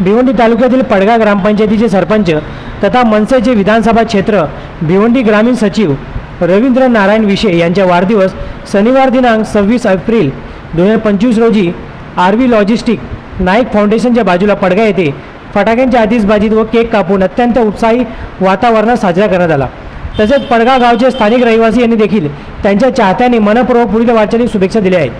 भिवंडी तालुक्यातील पडगा ग्रामपंचायतीचे सरपंच तथा मनसेचे विधानसभा क्षेत्र भिवंडी ग्रामीण सचिव रवींद्र नारायण विशे यांच्या वाढदिवस शनिवार दिनांक सव्वीस एप्रिल दोन हजार पंचवीस रोजी आरवी लॉजिस्टिक नाईक फाउंडेशनच्या बाजूला पडगा येथे फटाक्यांच्या आतिषबाजीत व केक कापून अत्यंत उत्साही वातावरणात साजरा करण्यात आला. तसेच पडगा गावचे स्थानिक रहिवासी यांनी देखील त्यांच्या चाहत्यांनी मनपूर्वक पुढील वाटचाली शुभेच्छा दिल्या आहेत.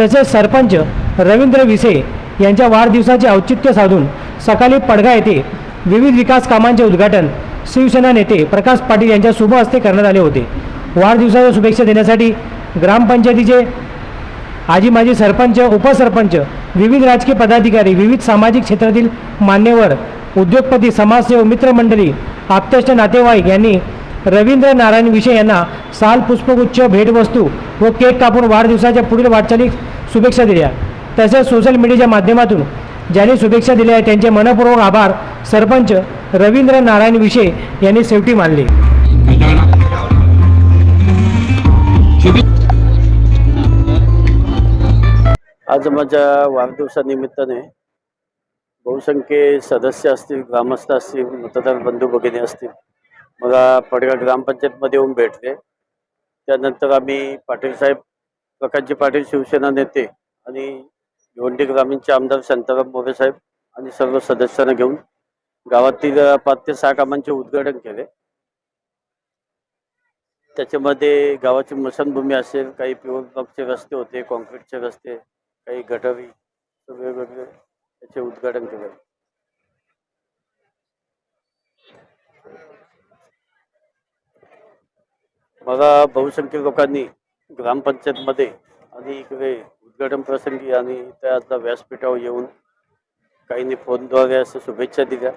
तसेच सरपंच रवींद्र विसे यांच्या वाढदिवसाचे औचित्य साधून सकाळी पडगा येथे विविध विकास कामांचे उद्घाटन शिवसेना नेते प्रकाश पाटील यांच्या शुभ हस्ते करण्यात आले होते. वाढदिवसाच्या शुभेच्छा देण्यासाठी ग्रामपंचायतीचे आजी माजी सरपंच उपसरपंच विविध राजकीय पदाधिकारी विविध सामाजिक क्षेत्रातील मान्यवर उद्योगपती समाजसेवक मित्रमंडळी आप्तेष्ट नातेवाईक यांनी रवींद्र नारायण विषय यांना साल पुष्पगुच्छ भेटवस्तू व केक कापून वाढदिवसाच्या पुढील वाटचालीस शुभेच्छा दिल्या. तसेच सोशल मीडियाच्या माध्यमातून ज्यांनी शुभेच्छा दिल्या आहेत त्यांचे मनपूर्वक आभार. सरपंच रवींद्र नारायण विषय यांनी शेवटी मानले. आज माझ्या वाढदिवसानिमित्ताने बहुसंख्य सदस्य असतील ग्रामस्थ असतील मतदार बंधू भगिनी असतील मला पडगा ग्रामपंचायतमध्ये येऊन भेटले. त्यानंतर आम्ही पाटील साहेब प्रकाशजी पाटील शिवसेना नेते आणि भिवंडी ग्रामीणचे आमदार शांताराम मोरेसाहेब आणि सर्व सदस्यांना घेऊन गावातील पाच ते सहा कामांचे उद्घाटन केले. त्याच्यामध्ये गावाची मशानभूमी असेल काही प्युअर ब्लॉकचे रस्ते होते कॉन्क्रीटचे रस्ते काही गटारी वेगवेगळे त्याचे उद्घाटन केले. मला बहुसंख्य लोकांनी ग्रामपंचायतमध्ये आणि इकडे उद्घाटन प्रसंगी आणि त्यातला व्यासपीठावर येऊन काहींनी फोनद्वारे असं शुभेच्छा दिल्या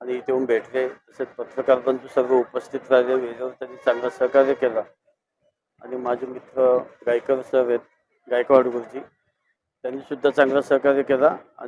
आणि इथे येऊन भेटले. तसेच पत्रकार बंधू सर्व उपस्थित राहिले. वेळेवर त्यांनी चांगला सहकार्य केला. आणि माझे मित्र गायकर सर आहेत गायकवाड गुरुजी त्यांनी सुद्धा सहकार्य केला. आणि